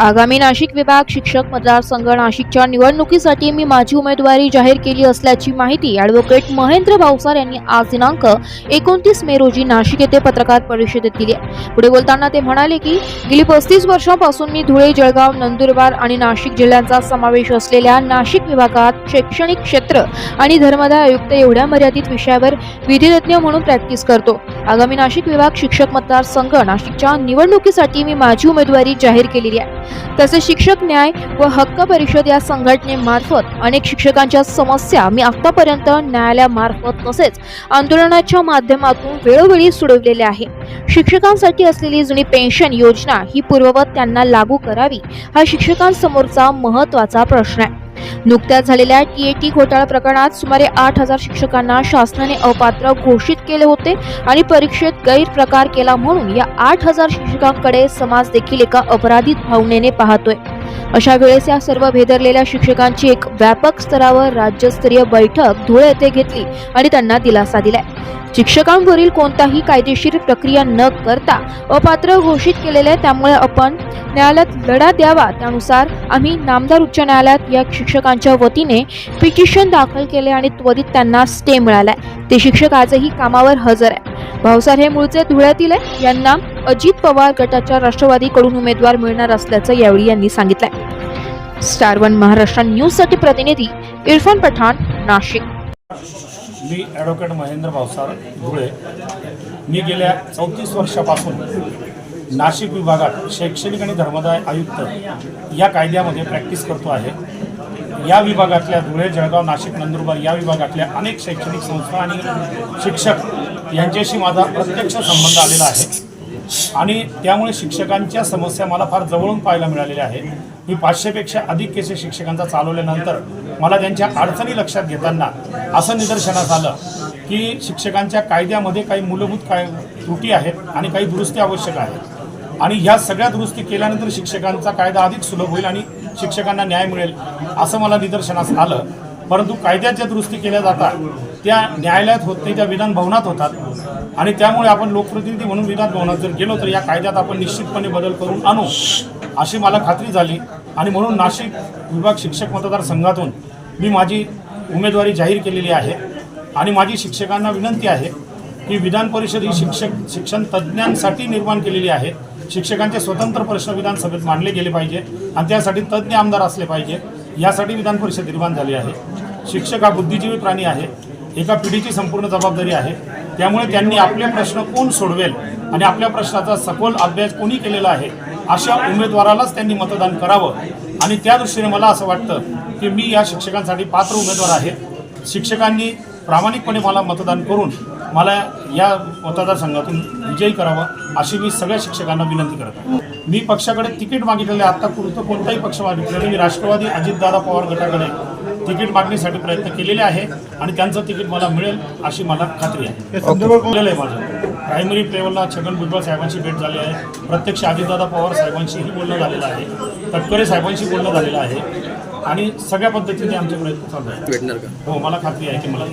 आगामी नाशिक विभाग शिक्षक मतदारसंघ नाशिकच्या निवडणुकीसाठी मी माझी उमेदवारी जाहीर केली असल्याची माहिती ॲडव्होकेट महेंद्र भावसार यांनी आज दिनांक एकोणतीस मे रोजी नाशिक येथे पत्रकार परिषदेत दिली आहे. पुढे बोलताना ते म्हणाले की गेली पस्तीस वर्षांपासून मी धुळे जळगाव नंदुरबार आणि नाशिक जिल्ह्यांचा समावेश असलेल्या नाशिक विभागात शैक्षणिक क्षेत्र आणि धर्मदाय आयुक्त एवढ्या मर्यादित विषयावर विधितज्ञ म्हणून प्रॅक्टिस करतो आगामी नाशिक विभाग शिक्षक मतदारसंघ नाशिकच्या निवडणुकीसाठी मी माझी उमेदवारी जाहीर केलेली आहे. तसेच शिक्षक न्याय व हक्क परिषद या संघटनेमार्फत अनेक शिक्षकांच्या समस्या मी आतापर्यंत न्यायालयामार्फत तसेच आंदोलनाच्या माध्यमातून वेळोवेळी सोडवलेल्या आहे. शिक्षकांसाठी असलेली जुनी पेन्शन योजना ही पूर्ववत त्यांना लागू करावी हा शिक्षकांसमोरचा महत्त्वाचा प्रश्न आहे. नुकत्याच झालेल्या टीएटी घोटाळा प्रकरणात सुमारे आठ हजार शिक्षकांना शासनाने अपात्र घोषित केले होते आणि परीक्षेत गैरप्रकार केला म्हणून या आठ हजार शिक्षकांकडे समाज देखील एका अपराधित भावनेने पाहतोय. अशा वेळेस या सर्व भेदरलेल्या शिक्षकांची एक व्यापक स्तरावर राज्यस्तरीय बैठक धुळे येथे घेतली आणि त्यांना दिलासा दिलाय. शिक्षकांवरील कोणताही कायदेशीर प्रक्रिया न करता अपात्र घोषित केलेले आहे. त्यामुळे आपण न्यायालयात लढा द्यावा. त्यानुसार आम्ही नामदार उच्च न्यायालयात या शिक्षकांच्या वतीने पिटिशन दाखल केले आणि त्वरित त्यांना स्टे मिळालाय. ते शिक्षक आजही कामावर हजर आहे भावसार हे मूळचे धुळ्यातील आहे यांना अजित पवार गटाच्या राष्ट्रवादीकडून उमेदवार मिळणार असल्याचं यावेळी यांनी सांगितलंय. स्टार वन महाराष्ट्र न्यूजसाठी प्रतिनिधी इरफान पठाण नाशिक. मी ॲडव्होकेट महेंद्र भावसार धुळे. मी गेल्या चौतीस वर्षापासून नाशिक विभागात शैक्षणिक आणि धर्मदाय आयुक्त या कायद्यामध्ये प्रॅक्टिस करतो आहे. या विभागातल्या धुळे जळगाव नाशिक नंदुरबार या विभागातल्या अनेक शैक्षणिक संस्था आणि शिक्षक यांच्याशी माझा प्रत्यक्ष संबंध आलेला आहे. आणि त्यामुळे शिक्षकांच्या समस्या मला फार जवळून पाहायला मिळालेल्या आहे मी पाचशेपेक्षा अधिक केसेस शिक्षकांचा चालवल्यानंतर मला त्यांच्या अडचणी लक्षात घेताना असं निदर्शनास आलं की शिक्षकांच्या कायद्यामध्ये काही मूलभूत काय त्रुटी आहेत आणि काही दुरुस्ती आवश्यक आहेत. आणि ह्या सगळ्या दुरुस्ती केल्यानंतर शिक्षकांचा कायदा अधिक सुलभ होईल आणि शिक्षकांना न्याय मिळेल असं मला निदर्शनास आलं. परंतु कायद्यात ज्या दुरुस्ती केल्या जातात त्या न्यायालयात होत नाही त्या विधान भवनात होतात. आणि त्यामुळे आपण लोकप्रतिनिधी म्हणून विधान भवनात जर गेलो तर या कायद्यात आपण निश्चितपणे बदल करून आणू अशी मला खात्री झाली. आणि म्हणून नाशिक विभाग शिक्षक मतदारसंघातून मी माझी उमेदवारी जाहीर केलेली आहे. आणि माझी शिक्षकांना विनंती आहे की विधान परिषद ही शिक्षक शिक्षण तज्ज्ञांसाठी निर्माण केलेली आहे. शिक्षकांचे स्वतंत्र प्रश्न विधानसभेत मांडले गेले पाहिजे आणि त्यासाठी तज्ज्ञ आमदार असले पाहिजे. यासाठी विधान परिषद निर्माण झाली आहे. शिक्षक हा बुद्धिजीवी प्राणी आहे. एका पिढीची संपूर्ण जबाबदारी आहे. त्यामुळे त्यांनी आपले प्रश्न कोण सोडवेल आणि आपल्या प्रश्नाचा सखोल अभ्यास कोणी केलेला आहे अशा उमेदवारालाच त्यांनी मतदान करावं. आणि त्या दृष्टीने मला असं वाटतं की मी या शिक्षकांसाठी पात्र उमेदवार आहे. शिक्षकांनी प्रामाणिकपणे मला मतदान करून मला या मतदारसंघातून विजयी करावं अशी मी सगळ्या शिक्षकांना विनंती करत आहे. मी पक्षाकडे तिकीट मागितलेले आहे. आत्तापुरतं कोणताही पक्ष मागितलेलं नाही. मी राष्ट्रवादी अजितदादा पवार गटाकडे तिकीट मागणीसाठी प्रयत्न केलेले आहे आणि त्यांचं तिकीट मला मिळेल अशी मला खात्री आहे. आहे माझं. प्रायमरी लेवलला छगन भुजबळ साहेबांशी भेट झाली आहे. प्रत्यक्ष अजितदादा पवार साहेबांशीही बोलणं झालेलं आहे. तटकरे साहेबांशी बोलणं झालेलं आहे. आणि सगळ्या पद्धतीने आमचे प्रयत्न चालू आहेत. का? हो मला खात्री आहे की मला